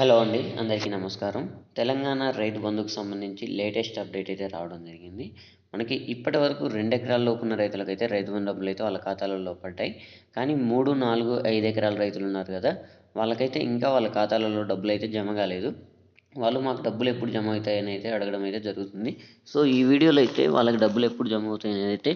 Hello అండి అందరికీ నమస్కారం. తెలంగాణ రైతు బంధుకు సంబంధించి లేటెస్ట్ అప్డేట్ అయితే రావడం జరిగింది. మనకి ఇప్పటి వరకు రెండు ఎకరాల ఉన్న రైతులకైతే రైతు బంధు డబ్బులు అయితే వాళ్ళ ఖాతాలలో పడ్డాయి. కానీ మూడు నాలుగు ఐదు ఎకరాల రైతులు ఉన్నారు కదా వాళ్ళకైతే ఇంకా వాళ్ళ ఖాతాలలో డబ్బులు అయితే జమ కాలేదు. వాళ్ళు మాకు డబ్బులు ఎప్పుడు జమ అవుతాయని అయితే అడగడం అయితే జరుగుతుంది. సో ఈ వీడియోలో అయితే వాళ్ళకి డబ్బులు ఎప్పుడు జమ అవుతాయని అయితే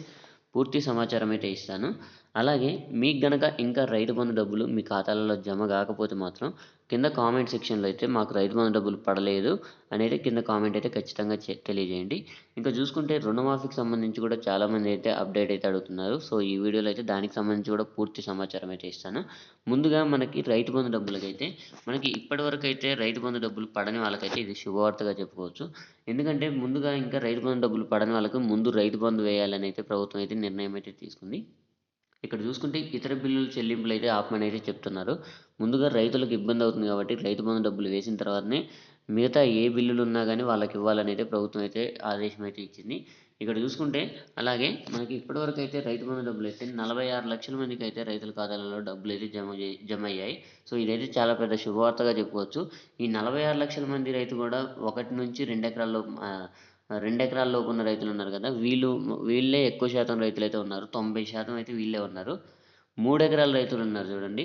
పూర్తి సమాచారం అయితే ఇస్తాను. అలాగే మీకు గనక ఇంకా రైతు బంధు డబ్బులు మీ ఖాతాలలో జమ కాకపోతే మాత్రం కింద కామెంట్ సెక్షన్లో అయితే మాకు రైతు బంధు డబ్బులు పడలేదు అనేది కింద కామెంట్ అయితే ఖచ్చితంగా తెలియజేయండి. ఇంకా చూసుకుంటే రుణమాఫీకి సంబంధించి కూడా చాలామంది అయితే అప్డేట్ అయితే అడుగుతున్నారు. సో ఈ వీడియోలో అయితే దానికి సంబంధించి కూడా పూర్తి సమాచారం అయితే ఇస్తాను. ముందుగా మనకి రైతు బంధు డబ్బులకైతే మనకి ఇప్పటివరకు అయితే రైతు బంధు డబ్బులు పడని వాళ్ళకైతే ఇది శుభవార్తగా చెప్పుకోవచ్చు. ఎందుకంటే ముందుగా ఇంకా రైతు బంధు డబ్బులు పడని వాళ్ళకు ముందు రైతు బంధు వేయాలని అయితే ప్రభుత్వం అయితే నిర్ణయం అయితే తీసుకుంది. ఇక్కడ చూసుకుంటే ఇతర బిల్లుల చెల్లింపులు అయితే ఆపమని అయితే చెప్తున్నారు. ముందుగా రైతులకు ఇబ్బంది అవుతుంది కాబట్టి రైతు బంధు డబ్బులు వేసిన తర్వాతనే మిగతా ఏ బిల్లులు ఉన్నా కానీ వాళ్ళకి ఇవ్వాలని అయితే ప్రభుత్వం అయితే ఆదేశం అయితే ఇచ్చింది. ఇక్కడ చూసుకుంటే అలాగే మనకి ఇప్పటివరకు అయితే రైతు బంధు డబ్బులు అయితే నలభై ఆరు లక్షల మందికి అయితే రైతుల ఖాతాలలో డబ్బులు అయితే జమ జమ అయ్యాయి సో ఇదైతే చాలా పెద్ద శుభవార్తగా చెప్పుకోవచ్చు. ఈ నలభై ఆరు లక్షల మంది రైతు కూడా ఒకటి నుంచి రెండు ఎకరాల్లో రెండు ఎకరాల లోపు ఉన్న రైతులు ఉన్నారు కదా వీళ్ళు వీళ్ళే ఎక్కువ శాతం రైతులు అయితే ఉన్నారు తొంభై శాతం అయితే వీళ్ళే ఉన్నారు. మూడు ఎకరాల రైతులు ఉన్నారు చూడండి.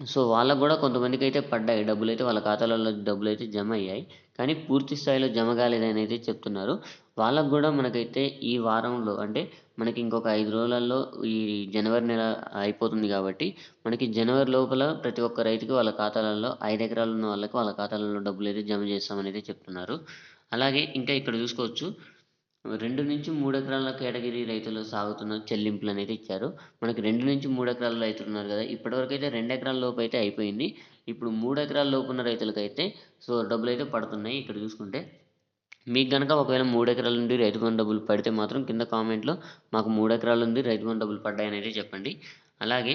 సో వాళ్ళకు కూడా కొంతమందికి అయితే పడ్డాయి డబ్బులు అయితే వాళ్ళ ఖాతాలలో డబ్బులు అయితే జమ అయ్యాయి కానీ పూర్తి స్థాయిలో జమ కాలేదని అయితే చెప్తున్నారు. వాళ్ళకు కూడా మనకైతే ఈ వారంలో అంటే మనకి ఇంకొక ఐదు రోజులలో ఈ జనవరి నెల అయిపోతుంది కాబట్టి మనకి జనవరి లోపల ప్రతి ఒక్క రైతుకి వాళ్ళ ఖాతాలలో ఐదు ఎకరాలు ఉన్న వాళ్ళకి వాళ్ళ ఖాతాలలో డబ్బులు అయితే జమ చేస్తామని అయితే చెప్తున్నారు. అలాగే ఇంకా ఇక్కడ చూసుకోవచ్చు. రెండు నుంచి మూడు ఎకరాల కేటగిరీ రైతులు సాగుతున్న చెల్లింపులు అనేది ఇచ్చారు. మనకి రెండు నుంచి మూడు ఎకరాల రైతులు ఉన్నారు కదా ఇప్పటివరకు అయితే రెండు ఎకరాల లోపు అయితే అయిపోయింది. ఇప్పుడు మూడు ఎకరాల లోపు ఉన్న రైతులకైతే సో డబ్బులు అయితే పడుతున్నాయి. ఇక్కడ చూసుకుంటే మీకు కనుక ఒకవేళ మూడు ఎకరాల నుండి రైతు బంధు డబ్బులు పడితే మాత్రం కింద కామెంట్లో మాకు మూడు ఎకరాల నుండి రైతు బంధు డబ్బులు పడ్డాయని అయితే చెప్పండి. అలాగే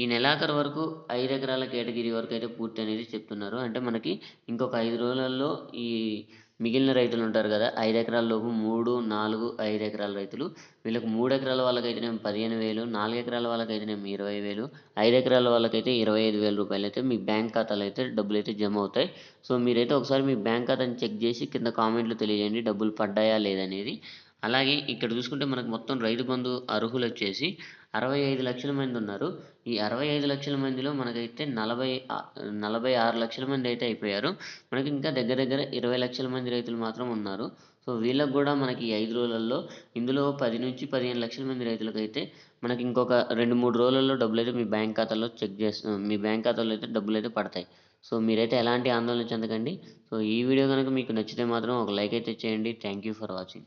ఈ నెలాఖరు వరకు ఐదు ఎకరాల కేటగిరీ వరకు అయితే పూర్తి అనేది చెప్తున్నారు. అంటే మనకి ఇంకొక ఐదు రోజులలో ఈ మిగిలిన రైతులు ఉంటారు కదా ఐదు ఎకరాల లోపు మూడు నాలుగు ఐదు ఎకరాల రైతులు. వీళ్ళకి మూడు ఎకరాల వాళ్ళకైతేనేమో పదిహేను వేలు నాలుగు ఎకరాల వాళ్ళకైతేనేమో ఇరవై వేలు ఐదు ఎకరాల వాళ్ళకైతే ఇరవై ఐదు వేల రూపాయలు అయితే మీ బ్యాంక్ ఖాతాలో అయితే డబ్బులు అయితే జమ అవుతాయి. సో మీరైతే ఒకసారి మీ బ్యాంక్ ఖాతాని చెక్ చేసి కింద కామెంట్లు తెలియజేయండి డబ్బులు పడ్డాయా లేదనేది. అలాగే ఇక్కడ చూసుకుంటే మనకు మొత్తం రైతు బంధు అర్హులు వచ్చేసి అరవై ఐదు లక్షల మంది ఉన్నారు. ఈ అరవై ఐదు లక్షల మందిలో మనకైతే నలభై నలభై ఆరు లక్షల మంది అయితే అయిపోయారు. మనకి ఇంకా దగ్గర దగ్గర ఇరవై లక్షల మంది రైతులు మాత్రం ఉన్నారు. సో వీళ్ళకు కూడా మనకి ఐదు రోజులలో ఇందులో పది నుంచి పదిహేను లక్షల మంది రైతులకైతే మనకి ఇంకొక రెండు మూడు రోజులలో డబ్బులు అయితే మీ బ్యాంక్ ఖాతాలో చెక్ చేస్తు మీ బ్యాంక్ ఖాతాలో అయితే డబ్బులు అయితే పడతాయి. సో మీరైతే ఎలాంటి ఆందోళన చెందకండి. సో ఈ వీడియో కనుక మీకు నచ్చితే మాత్రం ఒక లైక్ అయితే చేయండి. Thank you for watching.